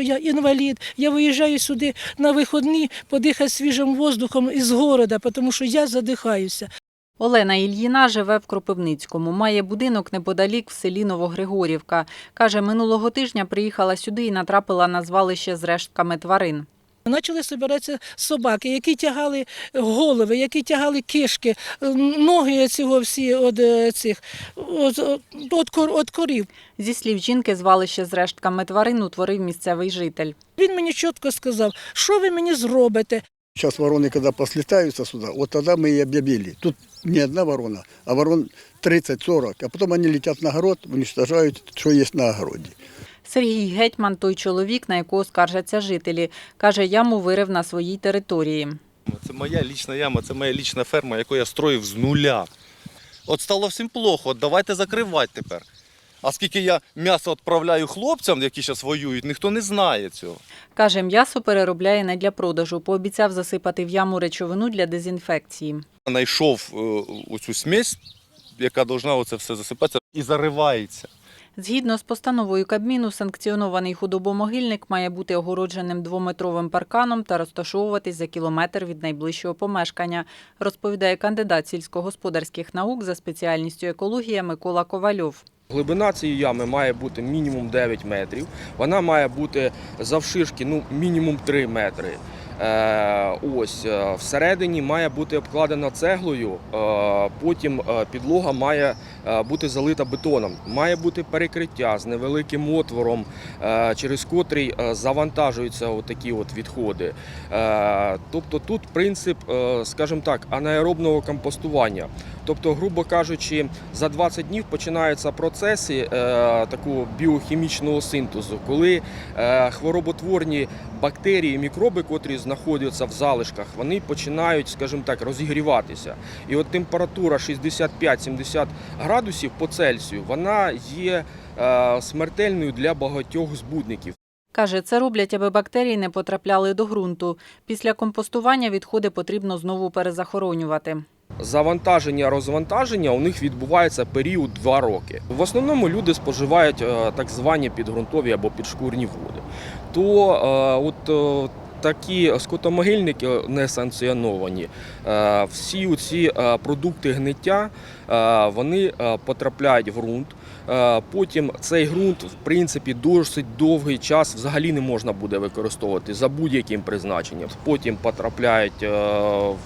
Я інвалід, я виїжджаю сюди на виходні подихати свіжим воздухом із города, тому що я задихаюся. Олена Ільїна живе в Кропивницькому. Має будинок неподалік в селі Новогригорівка. Каже, минулого тижня приїхала сюди і натрапила на звалище з рештками тварин. Почали збиратися собаки, які тягали голови, які тягали кишки, ноги цього всі від е, цих от, от, от, кор- от корів. Зі слів жінки, звалище з рештками тварин утворив місцевий житель. Він мені чітко сказав, що ви мені зробите. Сейчас вороны, когда послетаются сюда, вот тогда мы и объявили. Тут не одна ворона, а ворон 30-40. А потом они летят на огород, уничтожают, что есть на огороде. Сергій Гетьман той чоловік, на якого скаржаться жителі. Каже, яму вирив на своїй території. Це моя лічна яма, це моя лічна ферма, яку я строїв з нуля. От стало всім плохо, от давайте закривати тепер. А скільки я м'ясо відправляю хлопцям, які зараз воюють, ніхто не знає цього. Каже, м'ясо переробляє не для продажу. Пообіцяв засипати в яму речовину для дезінфекції. Знайшов е, оцю смесь, яка повинна оце все засипатися, і заривається. Згідно з постановою Кабміну, санкціонований худобомогильник має бути огородженим двометровим парканом та розташовуватись за кілометр від найближчого помешкання, розповідає кандидат сільськогосподарських наук за спеціальністю екологія Микола Ковальов. Глибина цієї ями має бути мінімум 9 метрів. Вона має бути завширшки ну, мінімум 3 метри. Е, ось е, всередині має бути обкладена цеглою, е, потім підлога має бути залита бетоном. Має бути перекриття з невеликим отвором, через котрий завантажуються такі от відходи. Тобто тут принцип, скажімо так, анаеробного компостування. Тобто, грубо кажучи, за 20 днів починаються процеси такого біохімічного синтезу, коли хвороботворні бактерії, мікроби, котрі знаходяться в залишках, вони починають, скажімо так, розігріватися. І от температура 65-70 градусів по Цельсію, вона є е, смертельною для багатьох збудників. Каже, це роблять, аби бактерії не потрапляли до ґрунту. Після компостування відходи потрібно знову перезахоронювати. Завантаження, розвантаження у них відбувається період 2 роки. В основному люди споживають е, так звані підґрунтові або підшкурні води. То е, от такі скотомогильники не санкціоновані. Е, Всі ці продукти гниття е, вони е, потрапляють в ґрунт. Е, Потім цей ґрунт, в принципі, досить довгий час взагалі не можна буде використовувати за будь-яким призначенням. Потім потрапляють е,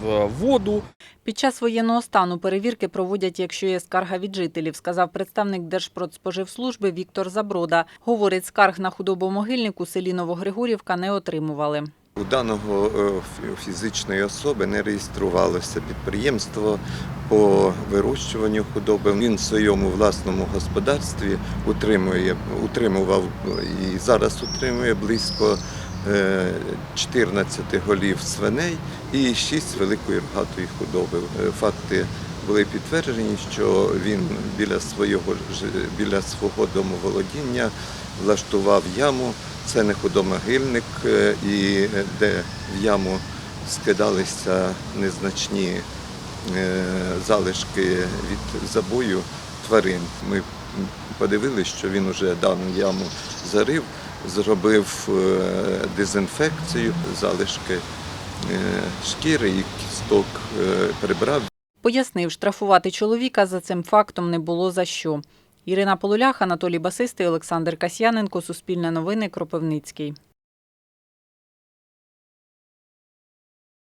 в воду. Під час воєнного стану перевірки проводять, якщо є скарга від жителів, сказав представник Держпродспоживслужби Віктор Заброда. Говорить, скарг на худобомогильник у селі Новогригорівка не отримували. У даного е, фізичної особи не реєструвалося підприємство по вирощуванню худоби. Він в своєму власному господарстві утримує, утримував і зараз утримує близько е, 14 голів свиней і 6 великої рогатої худоби. Е, Факти були підтверджені, що він біля свого біля свого домоволодіння влаштував яму. Це не худомогильник, е, і е, де в яму скидалися незначні е, залишки від забою тварин. Ми подивилися, що він вже дану яму зарив, зробив дезінфекцію, залишки шкіри і кісток прибрав. Пояснив, штрафувати чоловіка за цим фактом не було за що. Ірина Полулях, Анатолій Басистий, Олександр Касьяненко, Суспільне новини, Кропивницький.